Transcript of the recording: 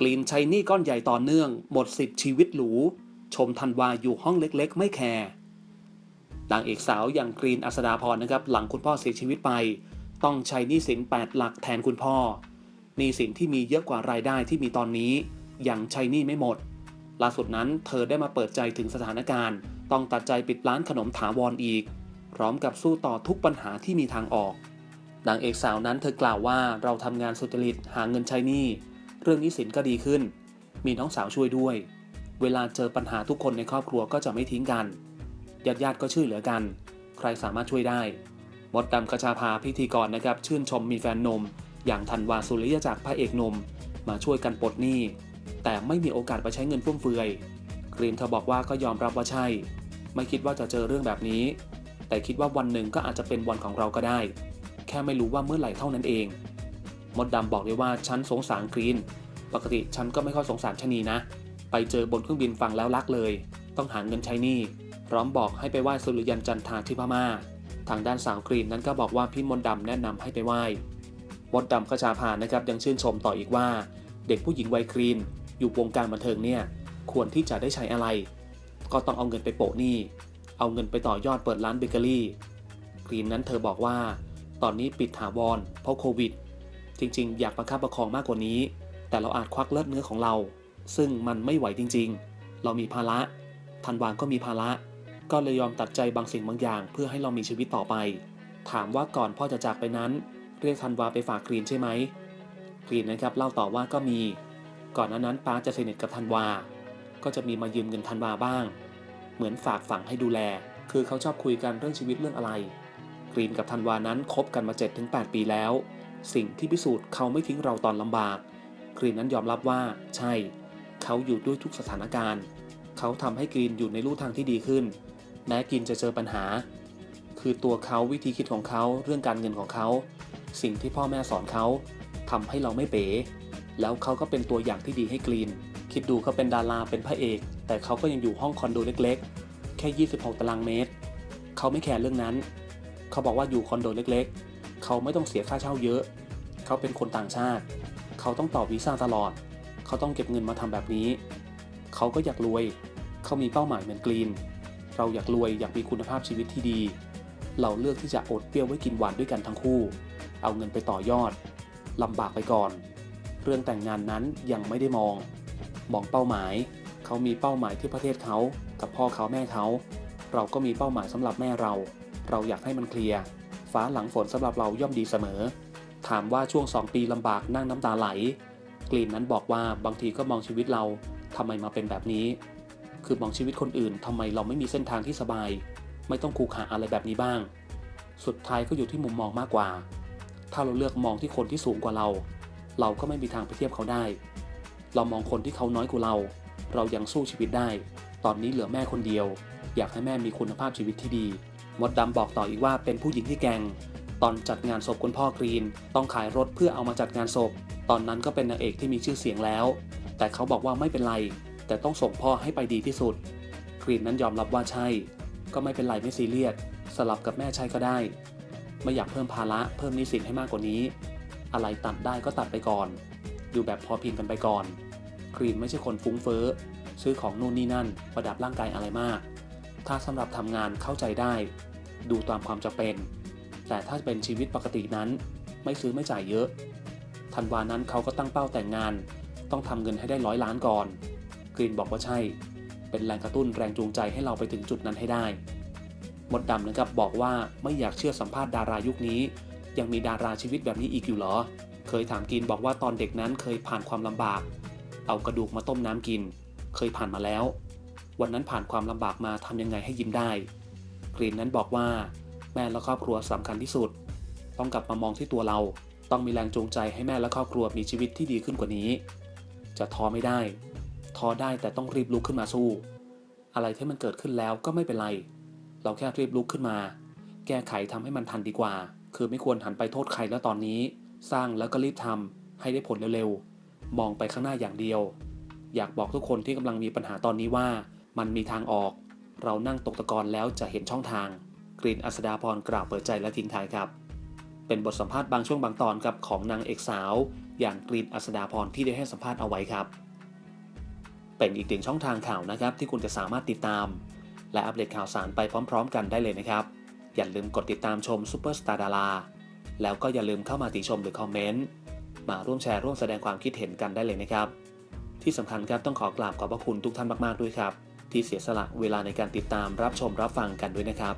กรีนช้หนี้ก้อนใหญ่ต่อเนื่อง หมดสิทธิ์ชีวิตหรู ชมธันวาอยู่ห้องเล็กๆ ไม่แคร์นางเอกสาวอย่างกรีนอัสดาพรนะครับ หลังคุณพ่อเสียชีวิตไป ต้องใช้หนี้สิน 8 หลักแทนคุณพ่อหนี้สินที่มีเยอะกว่ารายได้ที่มีตอนนี้ ยังใช้หนี้ไม่หมด ล่าสุดนั้นเธอได้มาเปิดใจถึงสถานการณ์ ต้องตัดใจปิดร้านขนมถาวรออีก พร้อมกับสู้ต่อทุกปัญหาที่มีทางออกนางเอกสาวนั้นเธอกล่าวว่าเราทำงานสุจริตหาเงินใช้หนี้ เรื่องนี้สินก็ดีขึ้น มีน้องสาวช่วยด้วย เวลาเจอปัญหาทุกคนในครอบครัวก็จะไม่ทิ้งกันญาติญาติๆก็ช่วยเหลือกัน ใครสามารถช่วยได้มดดำกระชาพาพิธีกรนะครับ ชื่นชมมีแฟนนม อย่างธันวาสุริยจักพระเอกนม มาช่วยกันปลดหนี้ แต่ไม่มีโอกาสไปใช้เงินฟุ่มเฟือยกรีนเธอบอกว่าก็ยอมรับว่าใช่ ไม่คิดว่าจะเจอเรื่องแบบนี้ แต่คิดว่าวันหนึ่งก็อาจจะเป็นวันของเราก็ได้ แค่ไม่รู้ว่าเมื่อไหร่เท่านั้นเอง มดดำบอกเลยว่าฉันสงสารกรีน ปกติฉันก็ไม่ค่อยสงสารชนีนะ ไปเจอบนเครื่องบินฟังแล้วรักเลย ต้องหาเงินใช้หนี้พร้อมบอกให้ไปไหว้สุริยันจันทาที่พม่า ทางด้านสาวกรีนนั้นก็บอกว่าพี่มดดำแนะนำให้ไปไหว้มดดำขชาพานะครับยังชื่นชมต่ออีกว่า เด็กผู้หญิงวัยกรีน อยู่วงการบันเทิงเนี่ยควรที่จะได้ใช้อะไร ก็ต้องเอาเงินไปโปะหนี้เอาเงินไปต่อยอดเปิดร้านเบเกอรี่กรีนนั้นเธอบอกว่า ตอนนี้ปิดถาวรเพราะโควิด จริง ๆ อยากประคับประคองมากกว่านี้ แต่เราอาจควักเลือดเนื้อของเรา ซึ่งมันไม่ไหวจริง ๆ เรามีภาระธันวาก็มีภาระ ก็เลยยอมตัดใจบางสิ่งบางอย่าง เพื่อให้เรามีชีวิตต่อไป ถามว่าก่อนพ่อจะจากไปนั้น เรียกธันวาไปฝากกรีนใช่ไหมกรีนนะครับเล่าต่อว่าก็มี ก่อนหน้านั้นป้าจะสนิทกับธันวา ก็จะมีมายืมเงินธันวาบ้าง เหมือนฝากฝังให้ดูแล คือเขาชอบคุยกันเรื่องชีวิตเรื่องอะไร กรีนกับธันวานั้นคบกันมา 7-8 ปีแล้ว สิ่งที่พิสูจน์เขาไม่ทิ้งเราตอนลำบาก กรีนนั้นยอมรับว่า ใช่ เขาอยู่ด้วยทุกสถานการณ์ เขาทำให้กรีนอยู่ในลู่ทางที่ดีขึ้น แม้กรีนจะเจอปัญหา คือตัวเขาวิธีคิดของเขาเรื่องการเงินของเขา สิ่งที่พ่อแม่สอนเขาทำให้เราไม่เป๋ แล้วเขาก็เป็นตัวอย่างที่ดีให้กรีน คิดดูเขาเป็นดาราเป็นพระเอก แต่เขาก็ยังอยู่ห้องคอนโดเล็กๆ แค่ 26 ตารางเมตร เขาไม่แคร์เรื่องนั้น เขาบอกว่าอยู่คอนโดเล็กๆ เขาไม่ต้องเสียค่าเช่าเยอะ เขาเป็นคนต่างชาติ เขาต้องต่อวีซ่าตลอด เขาต้องเก็บเงินมาทำแบบนี้ เขาก็อยากรวย เขามีเป้าหมายเหมือนกรีน เราอยากรวยอยากมีคุณภาพชีวิตที่ดี เราเลือกที่จะอดเปรี้ยวไว้กินหวานด้วยกันทั้งคู่ เอาเงินไปต่อยอดลำบากไปก่อน เรื่องแต่งงานนั้นยังไม่ได้มอง มองเป้าหมาย เขามีเป้าหมายที่ประเทศเขา กับพ่อเขาแม่เขา เราก็มีเป้าหมายสำหรับแม่เรา เราอยากให้มันเคลียร์ ฟ้าหลังฝนสำหรับเราย่อมดีเสมอ ถามว่าช่วง 2 ปีลำบากนั่งน้ำตาไหลกลีนนั้นบอกว่าบางทีก็มองชีวิตเราทำไมมาเป็นแบบนี้ คือมองชีวิตคนอื่นทำไมเราไม่มีเส้นทางที่สบาย ไม่ต้องคูขาอะไรแบบนี้บ้าง สุดท้ายก็อยู่ที่มุมมองมากกว่า ถ้าเราเลือกมองที่คนที่สูงกว่าเรา เราก็ไม่มีทางไปเทียบเขาได้ เรามองคนที่เขาน้อยกว่าเรา เรายังสู้ชีวิตได้ ตอนนี้เหลือแม่คนเดียว อยากให้แม่มีคุณภาพชีวิตที่ดีมดดำบอกต่ออีกว่าเป็นผู้หญิงที่แกร่ง ตอนจัดงานศพคุณพ่อกรีน ต้องขายรถเพื่อเอามาจัดงานศพ ตอนนั้นก็เป็นนางเอกที่มีชื่อเสียงแล้ว แต่เขาบอกว่าไม่เป็นไร แต่ต้องส่งพ่อให้ไปดีที่สุด กรีนนั้นยอมรับว่าใช่ ก็ไม่เป็นไรไม่ซีเรียสสลับกับแม่ใช้ก็ได้ ไม่อยากเพิ่มภาระเพิ่มนี้สินให้มากกว่านี้ อะไรตัดได้ก็ตัดไปก่อน อยู่แบบพอเพียงกันไปก่อน กรีนไม่ใช่คนฟุ้งเฟ้อซื้อของนู่นนี่นั่น ประดับร่างกายอะไรมาก ถ้าสำหรับทำงานเข้าใจได้ ดูตามความจำเป็น แต่ถ้าเป็นชีวิตปกตินั้น ไม่ซื้อไม่จ่ายเยอะ ธันวานั้นเขาก็ตั้งเป้าแต่งงาน ต้องทำเงินให้ได้ร้อยล้านก่อนกรีนบอกว่าใช่ เป็นแรงกระตุ้นแรงจูงใจให้เราไปถึงจุดนั้นให้ได้ มดดำนะครับบอกว่าไม่อยากเชื่อสัมภาษณ์ดารายุคนี้ ยังมีดาราชีวิตแบบนี้อีกอยู่เหรอ เคยถามกินบอกว่าตอนเด็กนั้นเคยผ่านความลำบาก เอากระดูกมาต้มน้ำกิน เคยผ่านมาแล้ว วันนั้นผ่านความลำบากมาทำยังไงให้ยิ้มได้ กรีนนั้นบอกว่า แม่และครอบครัวสำคัญที่สุด ต้องกลับมามองที่ตัวเรา ต้องมีแรงจูงใจให้แม่และครอบครัวมีชีวิตที่ดีขึ้นกว่านี้ จะท้อไม่ได้ ท้อได้แต่ต้องรีบลุกขึ้นมาสู้ อะไรที่มันเกิดขึ้นแล้วก็ไม่เป็นไร เราแค่รีบลุกขึ้นมา แก้ไขทำให้มันทันดีกว่า คือไม่ควรหันไปโทษใครแล้วตอนนี้ สร้างแล้วก็รีบทำให้ได้ผลเร็วๆ มองไปข้างหน้าอย่างเดียว อยากบอกทุกคนที่กำลังมีปัญหาตอนนี้ว่า มันมีทางออก เรานั่งตกตะกอนแล้วจะเห็นช่องทาง กรีนอัสดาพรกล่าวเปิดใจและทิ้งท้ายครับ เป็นบทสัมภาษณ์บางช่วงบางตอนกับของนางเอกสาว อย่างกรีนอัสดาพรที่ได้ให้สัมภาษณ์เอาไว้ครับ เป็นอีกหนึ่งช่องทางข่าวนะครับ ที่คุณจะสามารถติดตาม และอัปเดตข่าวสารไปพร้อม ๆ กันได้เลยนะครับ อย่าลืมกดติดตามชมซูเปอร์สตาร์ดาราแล้วก็อย่าลืมเข้ามาติชมหรือคอมเมนต์มาร่วมแชร์ร่วมแสดงความคิดเห็นกันได้เลยนะครับ ที่สำคัญครับต้องขอกราบขอบพระคุณทุกท่านมากๆด้วยครับ ที่เสียสละเวลาในการติดตามรับชมรับฟังกันด้วยนะครับ